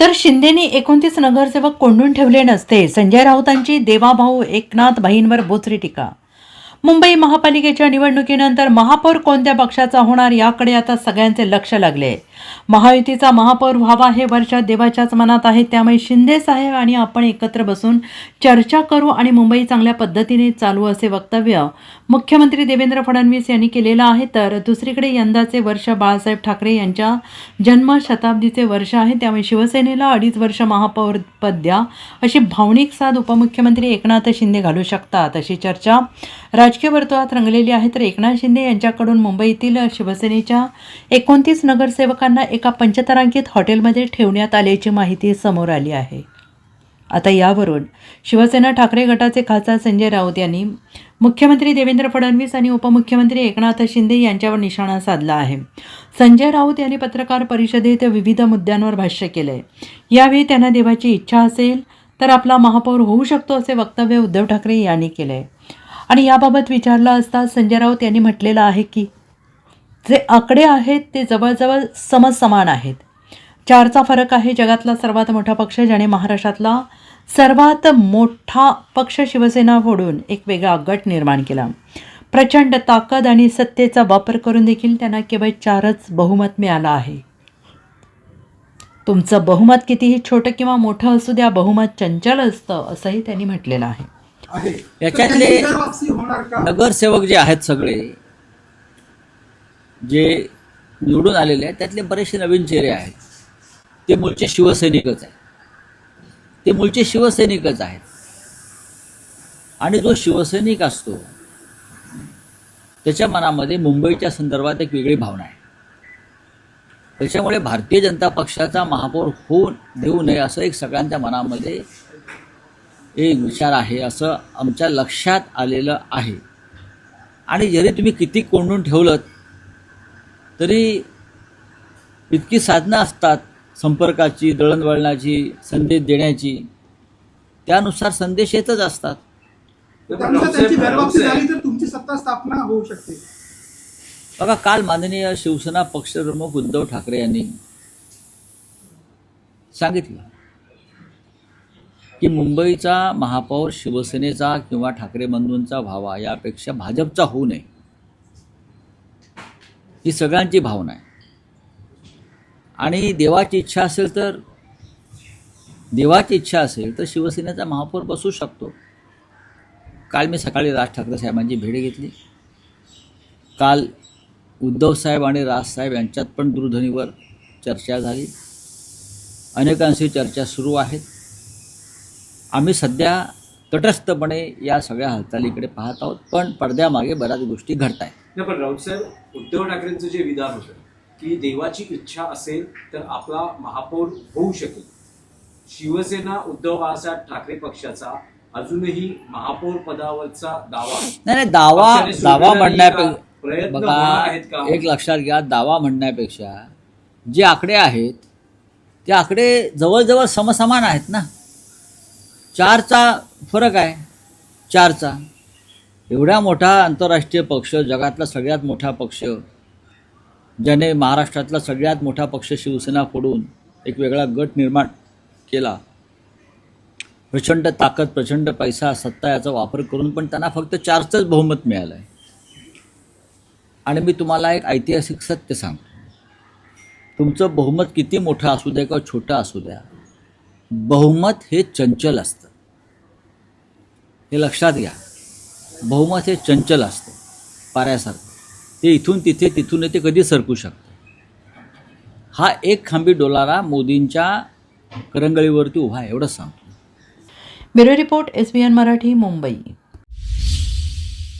तर शिंदेनी एकोणतीस नगरसेवक कोंडून ठेवले नसते. संजय राऊतांची देवाभाऊ एकनाथ भाईंवर बोचरी टीका मुंबई महापालिकेच्या निवडणुकीनंतर महापौर कोणत्या पक्षाचा होणार याकडे आता सगळ्यांचे लक्ष लागले. महायुतीचा महापौर व्हावा हे वर्षात देवाच्याच मनात आहे. त्यामुळे शिंदे साहेब आणि आपण एकत्र बसून चर्चा करू आणि मुंबई चांगल्या पद्धतीने चालू असे वक्तव्य मुख्यमंत्री देवेंद्र फडणवीस यांनी केलेलं आहे. तर दुसरीकडे यंदाचे वर्ष बाळासाहेब ठाकरे यांच्या जन्मशताब्दीचे वर्ष आहे. त्यामुळे शिवसेनेला अडीच वर्ष महापौर पद द्या अशी भावनिक साथ उपमुख्यमंत्री एकनाथ शिंदे घालू शकतात अशी चर्चा राजकीय वर्तुळात रंगलेली आहे तर एकनाथ शिंदे यांच्याकडून मुंबईतील शिवसेनेच्या एकोणतीस नगरसेवकांना एका पंचतारांकित हॉटेलमध्ये ठेवण्यात आल्याची माहिती समोर आली आहे. आता यावरून शिवसेना ठाकरे गटाचे खासदार संजय राऊत यांनी मुख्यमंत्री देवेंद्र फडणवीस आणि उपमुख्यमंत्री एकनाथ शिंदे यांच्यावर निशाणा साधला आहे. संजय राऊत यांनी पत्रकार परिषदेत विविध मुद्द्यांवर भाष्य केलं आहे यावेळी त्यांना देवाची इच्छा असेल तर आपला महापौर होऊ शकतो असे वक्तव्य उद्धव ठाकरे यांनी केलं आहे आणि याबाबत विचारलं असता संजय राऊत यांनी म्हटलेलं आहे की जे आकडे आहेत ते जवळजवळ समसमान आहेत. चारचा फरक आहे जगातला सर्वात मोठा पक्ष ज्याने महाराष्ट्रातला सर्वात मोठा पक्ष शिवसेना फोडून एक वेगळा गट निर्माण केला. प्रचंड ताकद आणि सत्तेचा वापर करून देखील त्यांना केवळ चारच बहुमत मिळालं आहे. तुमचं बहुमत कितीही छोटं किंवा मोठं असू द्या बहुमत चंचल असतं असंही त्यांनी म्हटलेलं आहे. आहे. याच्यातले नगरसेवक जे आहेत सगळे जे निवडून आलेले आहेत त्यातले बरेचसे नवीन चेहरे आहेत. ते मूळचे शिवसैनिकच आहेत. ते मूळचे शिवसैनिकच आहेत. आणि जो शिवसैनिक असतो त्याच्या मनामध्ये मुंबईच्या संदर्भात एक वेगळी भावना आहे. त्याच्यामुळे भारतीय जनता पक्षाचा महापौर होऊ देऊ नये असं एक सगळ्यांच्या मनामध्ये एक विचार आहे असं आमच्या लक्षात आलेलं आहे. आणि जरी तुम्ही किती कोंडून ठेवलं तरी इतकी साधनं असतात संपर्काची दळणवळणाची संदेश देण्याची. त्यानुसार संदेश येतच असतात. त्यानुसार त्यांची गैरवापसी झाली तर तुमची सत्ता स्थापना होऊ शकते. बघा काल माननीय शिवसेना पक्षप्रमुख उद्धव ठाकरे यांनी सांगितलं. की मुंबईचा महापौर शिवसेनेचा किंवा ठाकरे बंधूंचा व्हावा यापेक्षा भाजपचा होऊ नये. ही सगळ्यांची भावना आहे. आणि देवाची इच्छा असेल तर देवाची इच्छा असेल तर शिवसेनेचा महापौर बसू शकतो. काल मी सकाळी राज ठाकरे साहेबांची भेट घेतली. काल उद्धव साहेब आणि राजसाहेब यांच्यात पण दूरध्वनीवर चर्चा झाली. अनेकांशी चर्चा सुरू आहेत. आम्ही सध्या तटस्थपणे या सगळ्या हालचालीकडे पाहत आहोत पण पडद्यामागे बऱ्याच गोष्टी घडत आहेत पण राऊत साहेब उद्धव ठाकरेंचं जे विधान होतं की देवाची इच्छा असेल तर आपला महापौर होऊ शकेल. शिवसेना उद्धव बाळासाहेब ठाकरे पक्षाचा अजूनही महापौर पदावरचा दावा. नाही नाही दावा दावा म्हणण्यापेक्षा? बघा एक लक्षात घ्या दावा म्हणण्यापेक्षा जे आकडे आहेत ते आकडे जवळजवळ समसमान आहेत ना. चारचा फरक आहे. चारचा. एवढा मोठा आंतरराष्ट्रीय पक्ष जगातला सगळ्यात मोठा पक्ष ज्याने महाराष्ट्रातला सगळ्यात मोठा पक्ष शिवसेना फोडून एक वेगळा गट निर्माण केला. प्रचंड ताकद प्रचंड पैसा सत्ता याचा वापर करून पण त्यांना फक्त चारचंच बहुमत मिळालं आहे आणि मी तुम्हाला एक ऐतिहासिक सत्य सांगतो. तुमचं बहुमत किती मोठं असू द्या किंवा छोटं असू द्या बहुमत हे चंचल असतं. हे लक्षात घ्या. बहुमत हे चंचल असतं. पाऱ्यासारखं. ते इथून तिथे तिथून ते कधी सरकू शकतं? हा एक खांबी डोलारा मोदींच्या करंगळीवरती उभा आहे एवढंच सांगतो. Bureau report S B N Marathi Mumbai.